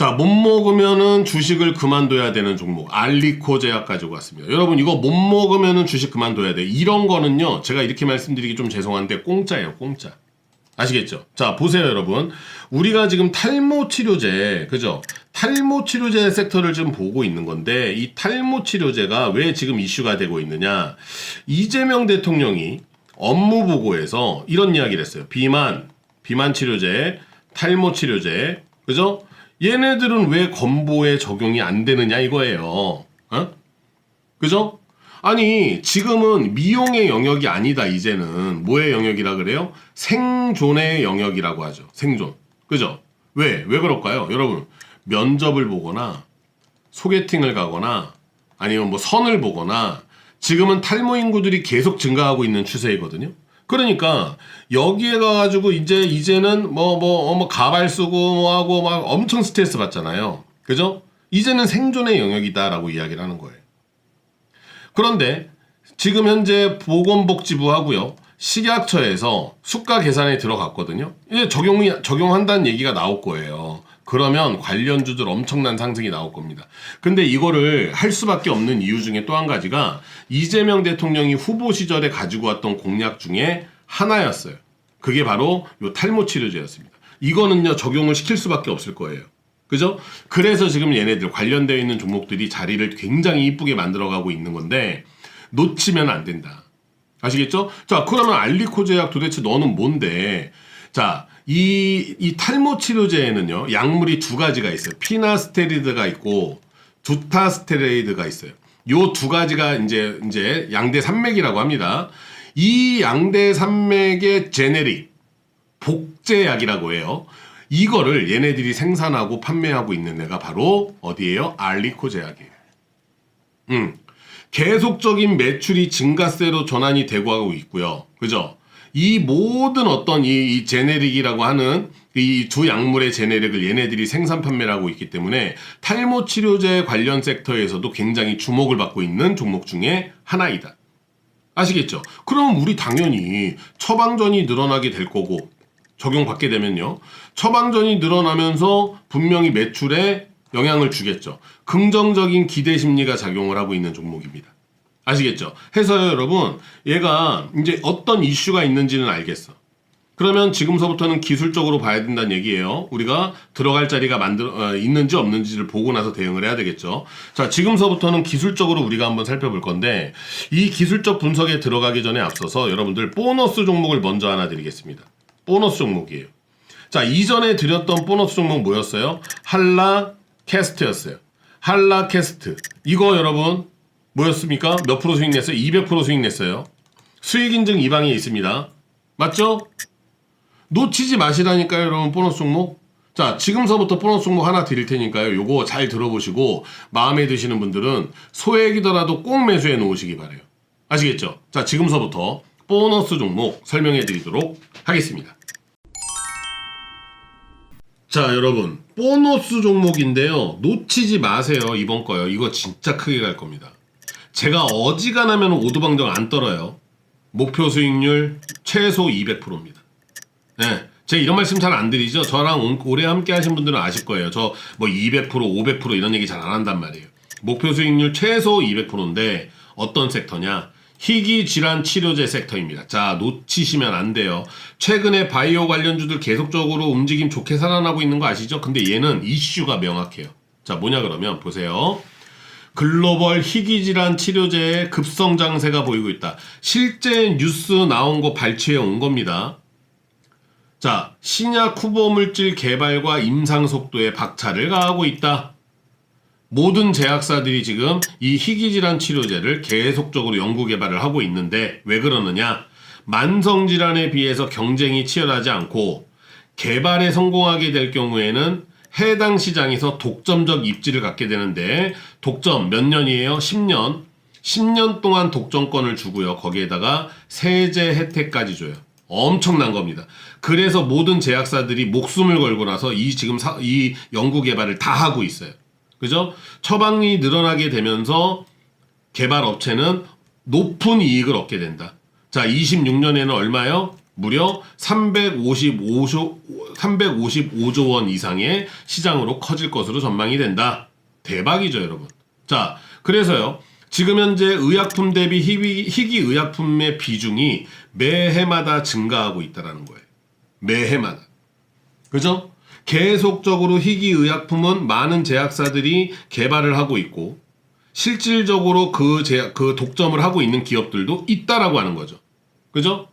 자, 못 먹으면은 주식을 그만둬야 되는 종목. 알리코 제약 가지고 왔습니다. 여러분, 이거 못 먹으면은 주식 그만둬야 돼. 이런 거는요, 제가 이렇게 말씀드리기 좀 죄송한데, 공짜예요, 공짜. 아시겠죠? 자, 보세요, 여러분. 우리가 지금 탈모 치료제, 그죠? 탈모 치료제 섹터를 지금 보고 있는 건데, 이 탈모 치료제가 왜 지금 이슈가 되고 있느냐? 이재명 대통령이 업무 보고에서 이런 이야기를 했어요. 비만, 비만 치료제, 탈모 치료제, 그죠? 얘네들은 왜 건보에 적용이 안 되느냐 이거예요. 어? 그죠? 아니, 지금은 미용의 영역이 아니다, 이제는. 뭐의 영역이라 그래요? 생존의 영역이라고 하죠. 생존. 그죠? 왜? 왜 그럴까요? 여러분, 면접을 보거나, 소개팅을 가거나, 아니면 뭐 선을 보거나, 지금은 탈모 인구들이 계속 증가하고 있는 추세이거든요. 그러니까 여기에 가가지고 이제 이제는 뭐뭐뭐 가발 쓰고 뭐 하고 막 엄청 스트레스 받잖아요. 그죠? 이제는 생존의 영역이다라고 이야기를 하는 거예요. 그런데 지금 현재 보건복지부 하고요. 식약처에서 수가 계산에 들어갔거든요. 이제 적용이 적용한다는 얘기가 나올 거예요. 그러면 관련주들 엄청난 상승이 나올 겁니다. 근데 이거를 할 수밖에 없는 이유 중에 또 한 가지가 이재명 대통령이 후보 시절에 가지고 왔던 공약 중에 하나였어요. 그게 바로 요 탈모 치료제였습니다. 이거는요 적용을 시킬 수밖에 없을 거예요. 그죠? 그래서 지금 얘네들 관련되어 있는 종목들이 자리를 굉장히 이쁘게 만들어가고 있는 건데 놓치면 안 된다. 아시겠죠? 자, 그러면 알리코 제약 도대체 너는 뭔데? 자, 이, 이 탈모 치료제에는요, 약물이 두 가지가 있어요. 피나스테리드가 있고, 두타스테레이드가 있어요. 요 두 가지가 이제, 이제 양대 산맥이라고 합니다. 이 양대 산맥의 제네릭, 복제약이라고 해요. 이거를 얘네들이 생산하고 판매하고 있는 데가 바로 어디예요? 알리코 제약이에요. 음. 계속적인 매출이 증가세로 전환이 되고 하고 있고요. 그죠? 이 모든 어떤 이, 이 제네릭이라고 하는 이두 약물의 제네릭을 얘네들이 생산 판매를 하고 있기 때문에 탈모 치료제 관련 섹터에서도 굉장히 주목을 받고 있는 종목 중에 하나이다. 아시겠죠? 그럼 우리 당연히 처방전이 늘어나게 될 거고 적용받게 되면요. 처방전이 늘어나면서 분명히 매출에 영향을 주겠죠. 긍정적인 기대 심리가 작용을 하고 있는 종목입니다. 아시겠죠? 해서 여러분, 얘가 이제 어떤 이슈가 있는지는 알겠어. 그러면 지금서부터는 기술적으로 봐야 된다는 얘기예요. 우리가 들어갈 자리가 만들 어, 있는지 없는지를 보고 나서 대응을 해야 되겠죠. 자, 지금서부터는 기술적으로 우리가 한번 살펴볼 건데 이 기술적 분석에 들어가기 전에 앞서서 여러분들 보너스 종목을 먼저 하나 드리겠습니다. 보너스 종목이에요. 자, 이전에 드렸던 보너스 종목 뭐였어요? 한라 캐스트였어요. 한라 캐스트. 이거 여러분 뭐였습니까? 몇 프로 수익 냈어요? 200% 수익 냈어요. 수익 인증 이 방에 있습니다. 맞죠? 놓치지 마시라니까요, 여러분. 보너스 종목. 자, 지금서부터 보너스 종목 하나 드릴 테니까요. 요거 잘 들어보시고 마음에 드시는 분들은 소액이더라도 꼭 매수해 놓으시기 바래요. 아시겠죠? 자, 지금서부터 보너스 종목 설명해 드리도록 하겠습니다. 자, 여러분. 보너스 종목인데요. 놓치지 마세요. 이번 거요. 이거 진짜 크게 갈 겁니다. 제가 어지간하면 오두방정 안 떨어요. 목표 수익률 최소 200%입니다. 네. 제가 이런 말씀 잘 안 드리죠. 저랑 온- 오래 함께 하신 분들은 아실 거예요. 저 뭐 200%, 500% 이런 얘기 잘 안 한단 말이에요. 목표 수익률 최소 200%인데 어떤 섹터냐? 희귀 질환 치료제 섹터입니다. 자, 놓치시면 안 돼요. 최근에 바이오 관련주들 계속적으로 움직임 좋게 살아나고 있는 거 아시죠? 근데 얘는 이슈가 명확해요. 자, 뭐냐 그러면 보세요. 글로벌 희귀질환 치료제의 급성 장세가 보이고 있다. 실제 뉴스 나온 거 발췌해 온 겁니다. 자, 신약 후보 물질 개발과 임상 속도에 박차를 가하고 있다. 모든 제약사들이 지금 이 희귀질환 치료제를 계속적으로 연구 개발을 하고 있는데 왜 그러느냐? 만성질환에 비해서 경쟁이 치열하지 않고 개발에 성공하게 될 경우에는 해당 시장에서 독점적 입지를 갖게 되는데 독점 몇 년이에요? 10년. 10년 동안 독점권을 주고요. 거기에다가 세제 혜택까지 줘요. 엄청난 겁니다. 그래서 모든 제약사들이 목숨을 걸고 나서 이 지금 사- 이 연구 개발을 다 하고 있어요. 그죠? 처방이 늘어나게 되면서 개발 업체는 높은 이익을 얻게 된다. 자, 26년에는 얼마요? 무려 355조 355조 원 이상의 시장으로 커질 것으로 전망이 된다. 대박이죠, 여러분. 자, 그래서요. 지금 현재 의약품 대비 희귀, 의약품의 비중이 매해마다 증가하고 있다라는 거예요. 매해마다. 그죠? 계속적으로 희귀 의약품은 많은 제약사들이 개발을 하고 있고 실질적으로 그 제약 그 독점을 하고 있는 기업들도 있다라고 하는 거죠. 그죠?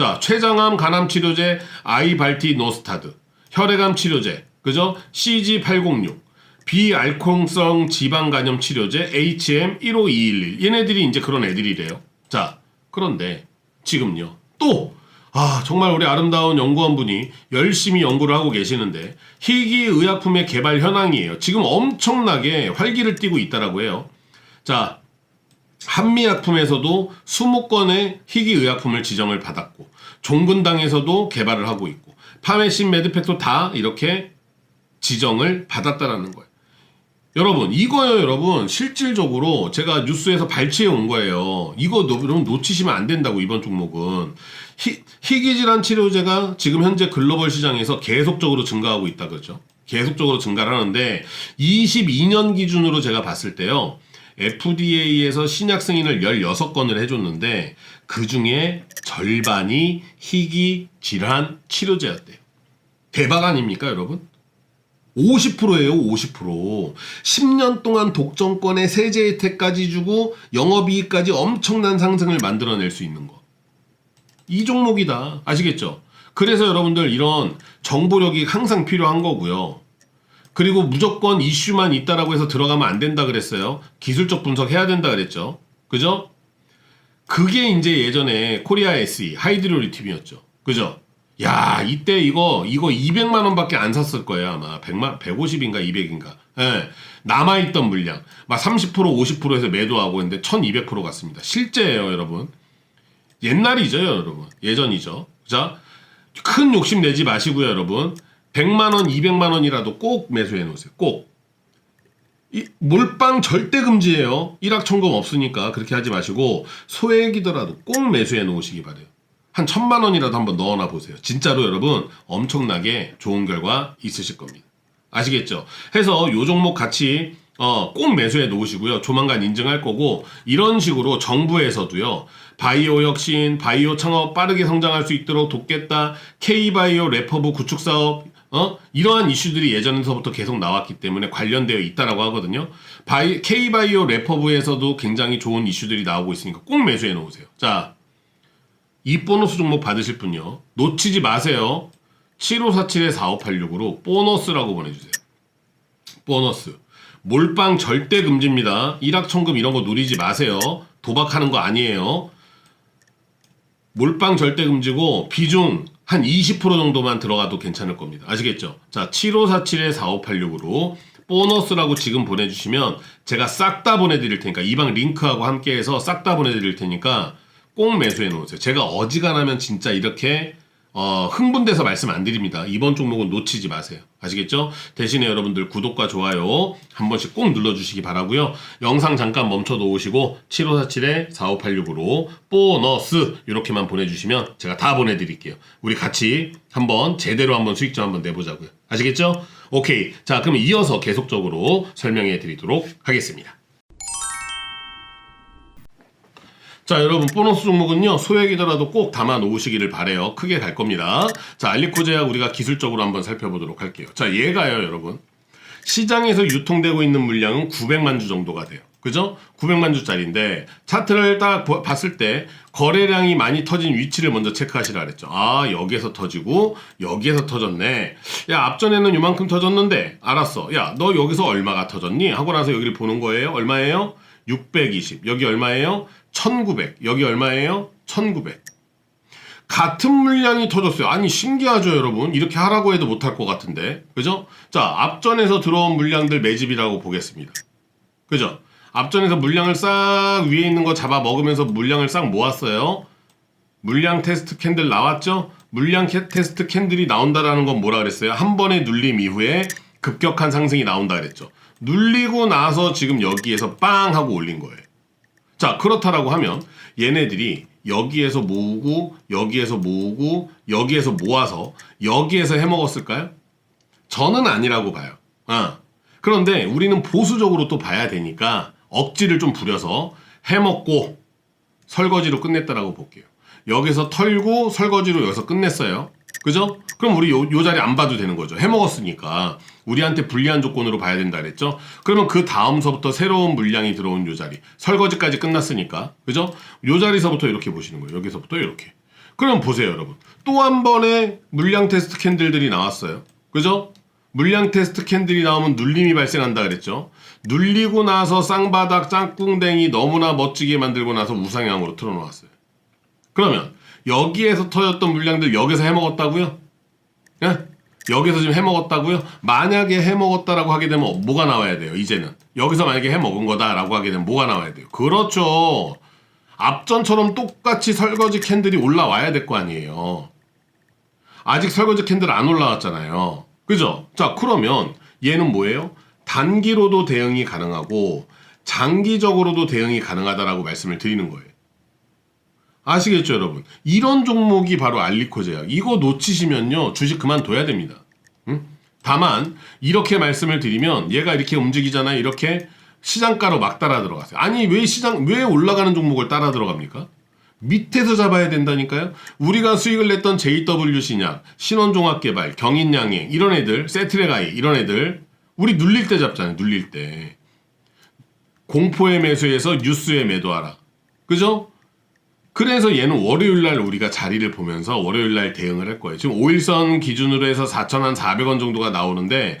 자, 췌장암 간암 치료제 아이발티 노스타드, 혈액암 치료제, 그죠? CG806, 비알코올성 지방 간염 치료제 HM15211. 얘네들이 이제 그런 애들이래요. 자, 그런데 지금요. 또 아, 정말 우리 아름다운 연구원분이 열심히 연구를 하고 계시는데 희귀 의약품의 개발 현황이에요. 지금 엄청나게 활기를 띠고 있다라고 해요. 자, 한미약품에서도 20건의 희귀 의약품을 지정을 받았고 종근당에서도 개발을 하고 있고 파메신 메드팩도 다 이렇게 지정을 받았다라는 거예요. 여러분 이거요 여러분 실질적으로 제가 뉴스에서 발췌해 온 거예요. 이거 너- 여러분 놓치시면 안 된다고 이번 종목은 희, 희귀질환 치료제가 지금 현재 글로벌 시장에서 계속적으로 증가하고 있다 그러죠. 계속적으로 증가를 하는데 22년 기준으로 제가 봤을 때요. FDA에서 신약 승인을 16건을 해줬는데 그 중에 절반이 희귀 질환 치료제였대요. 대박 아닙니까 여러분? 50%예요, 50%. 10년 동안 독점권에 세제 혜택까지 주고 영업이익까지 엄청난 상승을 만들어낼 수 있는 거. 이 종목이다. 아시겠죠? 그래서 여러분들 이런 정보력이 항상 필요한 거고요. 그리고 무조건 이슈만 있다라고 해서 들어가면 안 된다 그랬어요. 기술적 분석 해야 된다 그랬죠. 그죠? 그게 이제 예전에 코리아 SE 하이드로 리튬이었죠. 그죠? 야, 이때 이거 이거 200만 원밖에 안 샀을 거예요, 아마. 100만 150인가 200인가. 예. 남아 있던 물량 막 30% 50%에서 매도하고 했는데 1200% 갔습니다. 실제예요, 여러분. 옛날이죠, 여러분. 예전이죠. 자, 큰 욕심 내지 마시고요, 여러분. 100만 원, 200만 원이라도 꼭 매수해 놓으세요. 꼭. 이 몰빵 절대 금지예요. 일확천금 없으니까 그렇게 하지 마시고 소액이더라도 꼭 매수해 놓으시기 바래요. 한 천만 원이라도 한번 넣어놔 보세요. 진짜로 여러분 엄청나게 좋은 결과 있으실 겁니다. 아시겠죠? 해서 요 종목 같이 어, 꼭 매수해 놓으시고요. 조만간 인증할 거고 이런 식으로 정부에서도요. 바이오 혁신, 바이오 창업 빠르게 성장할 수 있도록 돕겠다. K바이오 래퍼브 구축 사업 어? 이러한 이슈들이 예전에서부터 계속 나왔기 때문에 관련되어 있다라고 하거든요. 바이, K바이오 래퍼브에서도 굉장히 좋은 이슈들이 나오고 있으니까 꼭 매수해 놓으세요. 자, 이 보너스 종목 받으실 분요. 놓치지 마세요. 7547-4586으로 보너스라고 보내주세요. 보너스. 몰빵 절대 금지입니다. 일확천금 이런 거 누리지 마세요. 도박하는 거 아니에요. 몰빵 절대 금지고 비중 한 20% 정도만 들어가도 괜찮을 겁니다. 아시겠죠? 자, 7547-4586으로 보너스라고 지금 보내주시면 제가 싹 다 보내드릴 테니까 이 방 링크하고 함께해서 싹 다 보내드릴 테니까 꼭 매수해 놓으세요. 제가 어지간하면 진짜 이렇게 어, 흥분돼서 말씀 안 드립니다. 이번 종목은 놓치지 마세요. 아시겠죠? 대신에 여러분들 구독과 좋아요 한 번씩 꼭 눌러주시기 바라고요. 영상 잠깐 멈춰 놓으시고 7547-4586으로 보너스 이렇게만 보내주시면 제가 다 보내드릴게요. 우리 같이 한번 제대로 한번 수익점 한번 내보자고요. 아시겠죠? 오케이. 자, 그럼 이어서 계속적으로 설명해 드리도록 하겠습니다. 자 여러분 보너스 종목은요 소액이더라도 꼭 담아 놓으시기를 바래요. 크게 갈 겁니다. 자 알리코제약 우리가 기술적으로 한번 살펴보도록 할게요. 자 얘가요 여러분. 시장에서 유통되고 있는 물량은 900만 주 정도가 돼요. 그죠? 900만 주짜리인데 차트를 딱 보- 봤을 때 거래량이 많이 터진 위치를 먼저 체크하시라 그랬죠. 아 여기에서 터지고 여기에서 터졌네. 야 앞전에는 요만큼 터졌는데 알았어. 야 너 여기서 얼마가 터졌니? 하고 나서 여기를 보는 거예요. 얼마예요? 620 여기 얼마예요 1900 여기 얼마예요 1900 같은 물량이 터졌어요. 아니 신기하죠, 여러분. 이렇게 하라고 해도 못할 것 같은데, 그죠? 자, 앞전에서 들어온 물량들 매집이라고 보겠습니다. 그죠? 앞전에서 물량을 싹 위에 있는 거 잡아 먹으면서 물량을 싹 모았어요. 물량 테스트 캔들 나왔죠? 물량 캐- 테스트 캔들이 나온다라는 건 뭐라 그랬어요? 한 번의 눌림 이후에 급격한 상승이 나온다 그랬죠. 눌리고 나서 지금 여기에서 빵 하고 올린 거예요. 자, 그렇다라고 하면 얘네들이 여기에서 모으고 여기에서 모으고 여기에서 모아서 여기에서 해먹었을까요? 저는 아니라고 봐요. 아. 그런데 우리는 보수적으로 또 봐야 되니까 억지를 좀 부려서 해먹고 설거지로 끝냈다라고 볼게요. 여기서 털고 설거지로 여기서 끝냈어요. 그죠? 그럼 우리 요, 요 자리 안 봐도 되는 거죠. 해먹었으니까. 우리한테 불리한 조건으로 봐야 된다 그랬죠? 그러면 그 다음서부터 새로운 물량이 들어온 요 자리. 설거지까지 끝났으니까. 그죠? 요 자리서부터 이렇게 보시는 거예요. 여기서부터 이렇게. 그럼 보세요, 여러분. 또 한 번의 물량 테스트 캔들들이 나왔어요. 그죠? 물량 테스트 캔들이 나오면 눌림이 발생한다 그랬죠? 눌리고 나서 쌍바닥 짱꿍댕이 너무나 멋지게 만들고 나서 우상향으로 틀어놓았어요. 그러면 여기에서 터졌던 물량들 여기서 해먹었다고요? 예? 여기서 지금 해먹었다고요? 만약에 해먹었다라고 하게 되면 뭐가 나와야 돼요? 이제는 여기서 만약에 해먹은 거다라고 하게 되면 뭐가 나와야 돼요? 그렇죠. 앞전처럼 똑같이 설거지 캔들이 올라와야 될 거 아니에요. 아직 설거지 캔들 안 올라왔잖아요. 그죠? 자, 그러면 얘는 뭐예요? 단기로도 대응이 가능하고 장기적으로도 대응이 가능하다라고 말씀을 드리는 거예요. 아시겠죠, 여러분? 이런 종목이 바로 알리코 제약. 이거 놓치시면요, 주식 그만둬야 됩니다. 응? 다만 이렇게 말씀을 드리면 얘가 이렇게 움직이잖아요. 이렇게 시장가로 막 따라 들어가세요. 아니 왜 시장 왜 올라가는 종목을 따라 들어갑니까? 밑에서 잡아야 된다니까요. 우리가 수익을 냈던 JW 신약, 신원종합개발, 경인양행 이런 애들, 세트레가이 이런 애들 우리 눌릴 때 잡잖아요. 눌릴 때 공포의 매수에서 뉴스에 매도하라. 그죠? 그래서 얘는 월요일 날 우리가 자리를 보면서 월요일 날 대응을 할 거예요. 지금 5일선 기준으로 해서 4,400원 정도가 나오는데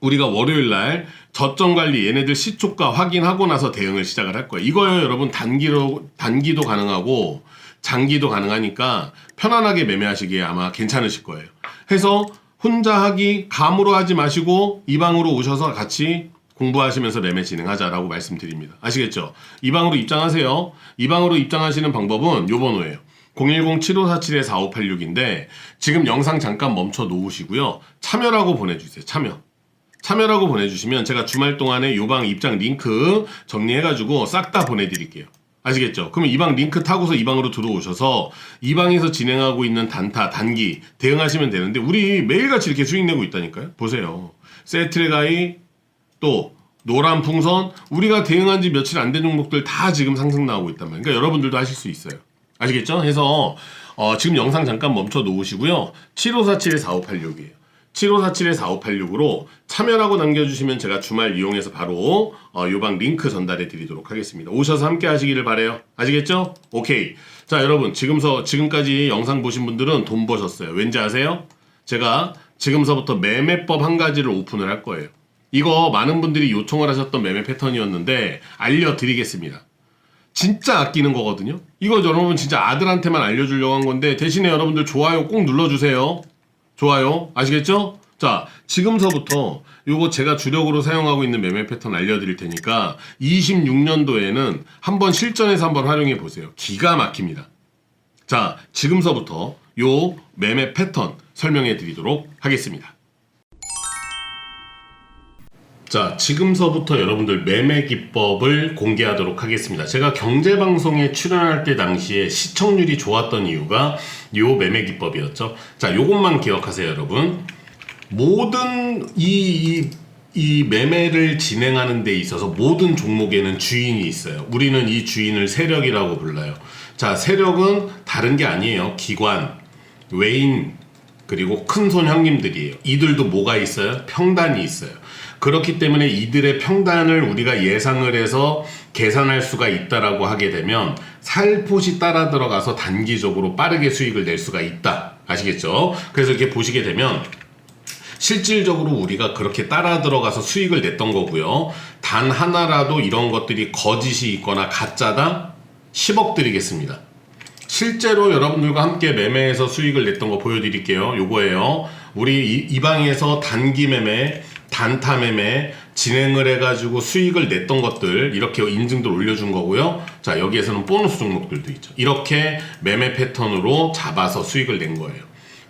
우리가 월요일 날 저점 관리 얘네들 시초가 확인하고 나서 대응을 시작을 할 거예요. 이거요, 여러분 단기로 단기도 가능하고 장기도 가능하니까 편안하게 매매하시기에 아마 괜찮으실 거예요. 해서 혼자 하기 감으로 하지 마시고 이 방으로 오셔서 같이 공부하시면서 매매 진행하자라고 말씀드립니다. 아시겠죠? 이 방으로 입장하세요. 이 방으로 입장하시는 방법은 요 번호예요. 010-7547-4586인데 지금 영상 잠깐 멈춰 놓으시고요. 참여라고 보내주세요. 참여. 참여라고 보내주시면 제가 주말 동안에 요방 입장 링크 정리해가지고 싹 다 보내드릴게요. 아시겠죠? 그러면 이방 링크 타고서 이 방으로 들어오셔서 이 방에서 진행하고 있는 단타, 단기 대응하시면 되는데 우리 매일같이 이렇게 수익 내고 있다니까요. 보세요. 세트레가이 또 노란 풍선 우리가 대응한 지 며칠 안 된 종목들 다 지금 상승 나오고 말이에요. 그러니까 여러분들도 하실 수 있어요. 아시겠죠? 해서 어, 지금 영상 잠깐 멈춰 놓으시고요. 7547-4586이에요. 7547-4586으로 참여라고 남겨주시면 제가 주말 이용해서 바로 어, 요방 링크 전달해 드리도록 하겠습니다. 오셔서 함께 하시기를 바래요. 아시겠죠? 오케이. 자, 여러분 지금서 지금까지 영상 보신 분들은 돈 버셨어요. 왠지 아세요? 제가 지금서부터 매매법 한 가지를 오픈을 할 거예요. 이거 많은 분들이 요청을 하셨던 매매 패턴이었는데 알려드리겠습니다. 진짜 아끼는 거거든요. 이거 여러분 진짜 아들한테만 알려주려고 한 건데 대신에 여러분들 좋아요 꼭 눌러주세요. 좋아요. 아시겠죠? 자, 지금서부터 요거 제가 주력으로 사용하고 있는 매매 패턴 알려드릴 테니까 26년도에는 한번 실전에서 한번 활용해 보세요. 기가 막힙니다. 자, 지금서부터 요 매매 패턴 설명해 드리도록 하겠습니다. 자, 지금서부터 여러분들 매매 기법을 공개하도록 하겠습니다. 제가 경제 방송에 출연할 때 당시에 시청률이 좋았던 이유가 요 매매 기법이었죠. 자, 요것만 기억하세요, 여러분. 모든 이, 이, 이 매매를 진행하는 데 있어서 모든 종목에는 주인이 있어요. 우리는 이 주인을 세력이라고 불러요. 자, 세력은 다른 게 아니에요. 기관, 외인, 그리고 큰 손 형님들이에요. 이들도 뭐가 있어요? 평단이 있어요. 그렇기 때문에 이들의 평단을 우리가 예상을 해서 계산할 수가 있다라고 하게 되면 살포시 따라 들어가서 단기적으로 빠르게 수익을 낼 수가 있다. 아시겠죠? 그래서 이렇게 보시게 되면 실질적으로 우리가 그렇게 따라 들어가서 수익을 냈던 거고요. 단 하나라도 이런 것들이 거짓이 있거나 가짜다? 10억 드리겠습니다. 실제로 여러분들과 함께 매매해서 수익을 냈던 거 보여드릴게요. 요거예요. 우리 이, 이 방에서 단기 매매, 단타 매매 진행을 해가지고 수익을 냈던 것들 이렇게 인증도 올려준 거고요. 자 여기에서는 보너스 종목들도 있죠. 이렇게 매매 패턴으로 잡아서 수익을 낸 거예요.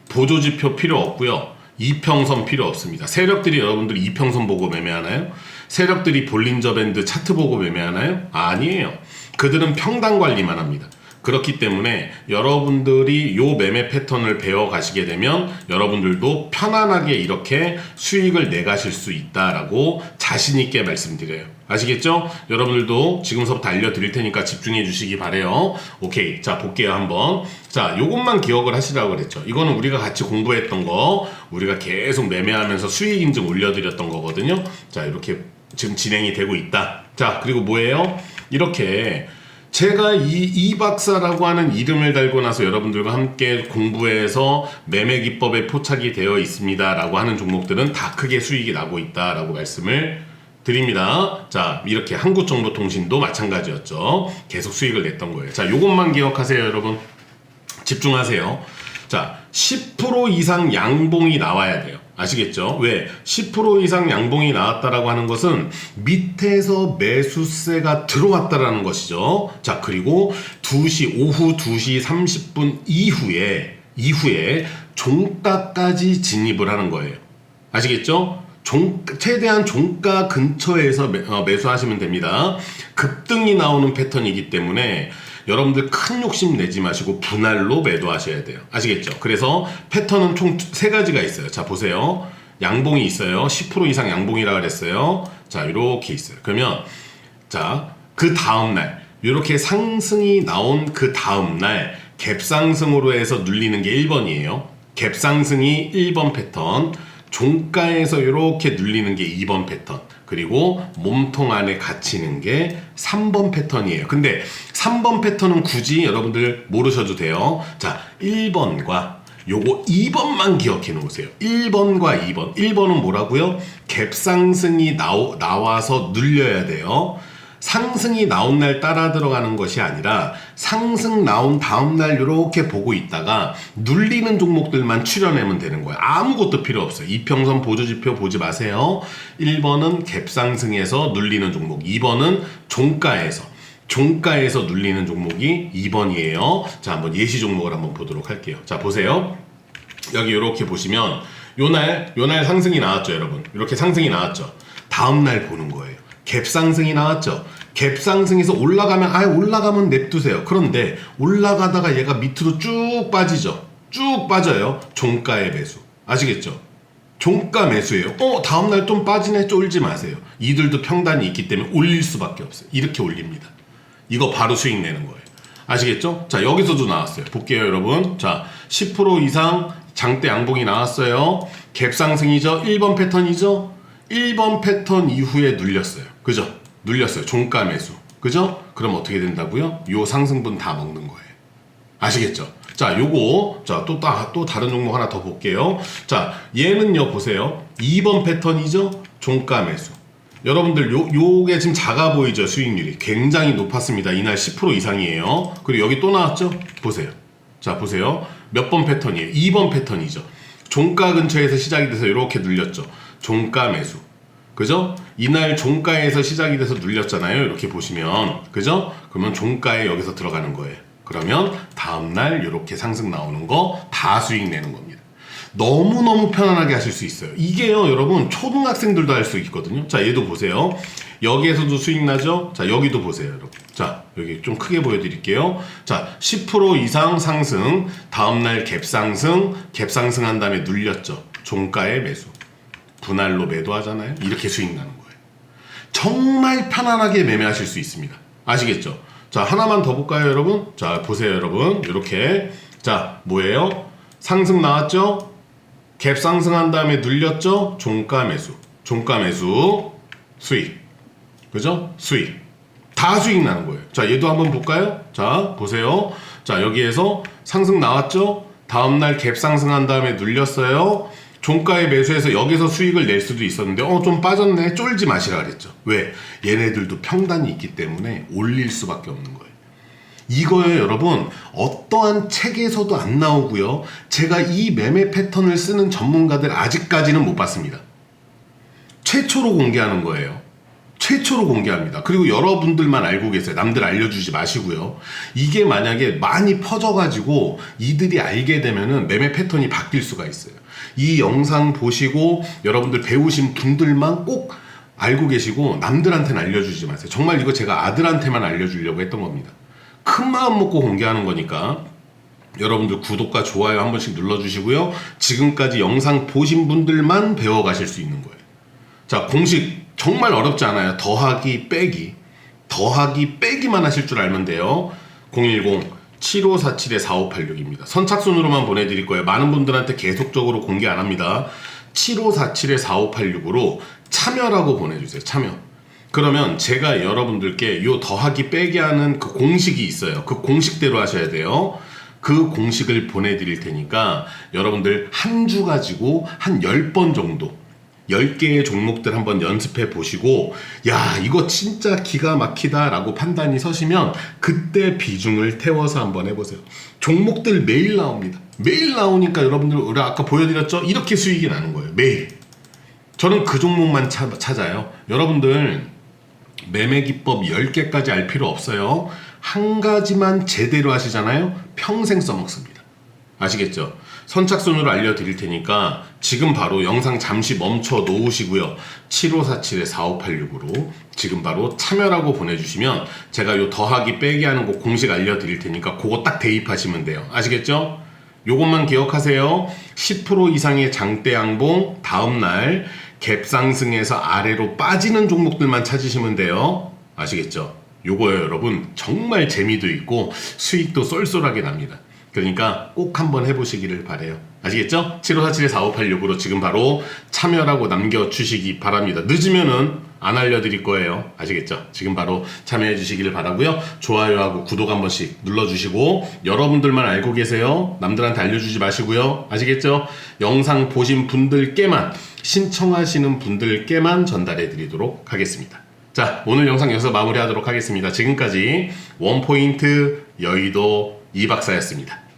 보조지표 필요 없고요. 이평선 필요 없습니다. 세력들이 여러분들이 이평선 보고 매매하나요? 세력들이 볼린저 밴드 차트 보고 매매하나요? 아니에요. 그들은 평단 관리만 합니다. 그렇기 때문에 여러분들이 요 매매 패턴을 배워 가시게 되면 여러분들도 편안하게 이렇게 수익을 내 가실 수 있다라고 자신 있게 말씀드려요. 아시겠죠? 여러분들도 지금서부터 알려드릴 테니까 집중해 주시기 바래요. 오케이. 자, 볼게요, 한번. 자, 요것만 기억을 하시라고 그랬죠. 이거는 우리가 같이 공부했던 거, 우리가 계속 매매하면서 수익 인증 올려드렸던 거거든요. 자, 이렇게 지금 진행이 되고 있다. 자, 그리고 뭐예요? 이렇게 제가 이, 이 박사라고 하는 이름을 달고 나서 여러분들과 함께 공부해서 매매 기법에 포착이 되어 있습니다 라고 하는 종목들은 다 크게 수익이 나고 있다 라고 말씀을 드립니다. 자, 이렇게 한국정보통신도 마찬가지였죠. 계속 수익을 냈던 거예요. 자, 요것만 기억하세요, 여러분. 집중하세요. 자, 10% 이상 양봉이 나와야 돼요. 아시겠죠? 왜? 10% 이상 양봉이 나왔다라고 하는 것은 밑에서 매수세가 들어왔다라는 것이죠. 자, 그리고 2시, 오후 2시 30분 이후에, 이후에 종가까지 진입을 하는 거예요. 아시겠죠? 종, 최대한 종가 근처에서 매, 어, 매수하시면 됩니다. 급등이 나오는 패턴이기 때문에 여러분들 큰 욕심 내지 마시고 분할로 매도하셔야 돼요. 아시겠죠? 그래서 패턴은 총 세 가지가 있어요. 자, 보세요. 양봉이 있어요. 10% 이상 양봉이라 그랬어요. 자, 이렇게 있어요. 그러면 자, 그 다음 날 이렇게 상승이 나온 그 다음 날 갭상승으로 해서 눌리는 게 1번이에요. 갭상승이 1번 패턴, 종가에서 이렇게 눌리는 게 2번 패턴, 그리고 몸통 안에 갇히는 게 3번 패턴이에요. 근데 3번 패턴은 굳이 여러분들 모르셔도 돼요. 자, 1번과 요거 2번만 기억해 놓으세요. 1번과 2번. 1번은 뭐라고요? 갭상승이 나오, 나와서 눌려야 돼요. 상승이 나온 날 따라 들어가는 것이 아니라 상승 나온 다음 날 이렇게 보고 있다가 눌리는 종목들만 추려내면 되는 거예요. 아무것도 필요 없어요. 이평선 보조지표 보지 마세요. 1번은 갭상승에서 눌리는 종목, 2번은 종가에서 종가에서 눌리는 종목이 2번이에요. 자, 한번 예시 종목을 한번 보도록 할게요. 자, 보세요. 여기 이렇게 보시면 요날 요날 상승이 나왔죠, 여러분. 이렇게 상승이 나왔죠. 다음 날 보는 거예요. 갭 상승이 나왔죠. 갭 상승에서 올라가면 아예 올라가면 냅두세요. 그런데 올라가다가 얘가 밑으로 쭉 빠지죠. 쭉 빠져요. 종가의 매수. 아시겠죠? 종가 매수예요. 어, 다음 날 좀 빠지네 쫄지 마세요. 이들도 평단이 있기 때문에 올릴 수밖에 없어요. 이렇게 올립니다. 이거 바로 수익 내는 거예요. 아시겠죠? 자, 여기서도 나왔어요. 볼게요, 여러분. 자, 10% 이상 장대 양봉이 나왔어요. 갭 상승이죠. 1번 패턴이죠. 1번 패턴 이후에 눌렸어요. 그죠? 눌렸어요. 종가 매수. 그죠? 그럼 어떻게 된다고요? 요 상승분 다 먹는 거예요. 아시겠죠? 자, 요거, 자, 또, 따, 또 다른 종목 하나 더 볼게요. 자, 얘는요, 보세요. 2번 패턴이죠? 종가 매수. 여러분들, 요, 요게 지금 작아 보이죠? 수익률이. 굉장히 높았습니다. 이날 10% 이상이에요. 그리고 여기 또 나왔죠? 보세요. 자, 보세요. 몇 번 패턴이에요? 2번 패턴이죠. 종가 근처에서 시작이 돼서 이렇게 눌렸죠. 종가 매수. 그죠? 이날 종가에서 시작이 돼서 눌렸잖아요. 이렇게 보시면. 그죠? 그러면 종가에 여기서 들어가는 거예요. 그러면 다음날 이렇게 상승 나오는 거 다 수익 내는 겁니다. 너무너무 편안하게 하실 수 있어요. 이게요, 여러분, 초등학생들도 할 수 있거든요. 자, 얘도 보세요. 여기에서도 수익 나죠? 자, 여기도 보세요, 여러분. 자, 여기 좀 크게 보여드릴게요. 자, 10% 이상 상승, 다음날 갭 상승, 갭 상승한 다음에 눌렸죠. 종가에 매수. 분할로 매도하잖아요. 이렇게 수익 나는 거예요. 정말 편안하게 매매하실 수 있습니다. 아시겠죠? 자, 하나만 더 볼까요, 여러분? 자, 보세요, 여러분. 이렇게. 자, 뭐예요? 상승 나왔죠? 갭 상승한 다음에 눌렸죠? 종가 매수. 종가 매수. 수익. 그죠? 수익. 다 수익 나는 거예요. 자, 얘도 한번 볼까요? 자, 보세요. 자, 여기에서 상승 나왔죠? 다음날 갭 상승한 다음에 눌렸어요. 종가에 매수해서 여기서 수익을 낼 수도 있었는데, 어, 좀 빠졌네. 쫄지 마시라 그랬죠. 왜? 얘네들도 평단이 있기 때문에 올릴 수밖에 없는 거예요. 이거요, 여러분. 어떠한 책에서도 안 나오고요. 제가 이 매매 패턴을 쓰는 전문가들 아직까지는 못 봤습니다. 최초로 공개하는 거예요. 최초로 공개합니다. 그리고 여러분들만 알고 계세요. 남들 알려주지 마시고요. 이게 만약에 많이 퍼져가지고 이들이 알게 되면은 매매 패턴이 바뀔 수가 있어요. 이 영상 보시고 여러분들 배우신 분들만 꼭 알고 계시고 남들한테는 알려주지 마세요. 정말 이거 제가 아들한테만 알려주려고 했던 겁니다. 큰 마음 먹고 공개하는 거니까 여러분들 구독과 좋아요 한 번씩 눌러주시고요. 지금까지 영상 보신 분들만 배워가실 수 있는 거예요. 자, 공식 정말 어렵지 않아요. 더하기, 빼기. 더하기, 빼기만 하실 줄 알면 돼요. 010-7547-4586입니다. 선착순으로만 보내드릴 거예요. 많은 분들한테 계속적으로 공개 안 합니다. 7547-4586으로 참여라고 보내주세요. 참여. 그러면 제가 여러분들께 요 더하기 빼기 하는 그 공식이 있어요. 그 공식대로 하셔야 돼요. 그 공식을 보내드릴 테니까 여러분들 한 주 가지고 한 10번 정도 10개의 종목들 한번 연습해 보시고 야 이거 진짜 기가 막히다 라고 판단이 서시면 그때 비중을 태워서 한번 해보세요 종목들 매일 나옵니다 매일 나오니까 여러분들 우리 아까 보여드렸죠 이렇게 수익이 나는 거예요 매일 저는 그 종목만 찾- 찾아요 여러분들 매매 기법 10개까지 알 필요 없어요. 한 가지만 제대로 하시잖아요. 평생 써먹습니다. 아시겠죠? 선착순으로 알려드릴 테니까 지금 바로 영상 잠시 멈춰 놓으시고요. 7547-4586으로 지금 바로 참여라고 보내주시면 제가 요 더하기 빼기 하는 거 공식 알려드릴 테니까 그거 딱 대입하시면 돼요. 아시겠죠? 요것만 기억하세요. 10% 이상의 장대 양봉 다음날 갭 상승해서 아래로 빠지는 종목들만 찾으시면 돼요. 아시겠죠? 요거요, 여러분. 정말 재미도 있고 수익도 쏠쏠하게 납니다. 그러니까 꼭 한번 해보시기를 바래요. 아시겠죠? 7547-4586으로 지금 바로 참여라고 남겨주시기 바랍니다. 늦으면은 안 알려드릴 거예요. 아시겠죠? 지금 바로 참여해 주시기를 바라고요. 좋아요하고 구독 한 번씩 눌러주시고 여러분들만 알고 계세요. 남들한테 알려주지 마시고요. 아시겠죠? 영상 보신 분들께만 신청하시는 분들께만 전달해 드리도록 하겠습니다. 자, 오늘 영상 여기서 마무리하도록 하겠습니다. 지금까지 원포인트 여의도 이박사였습니다.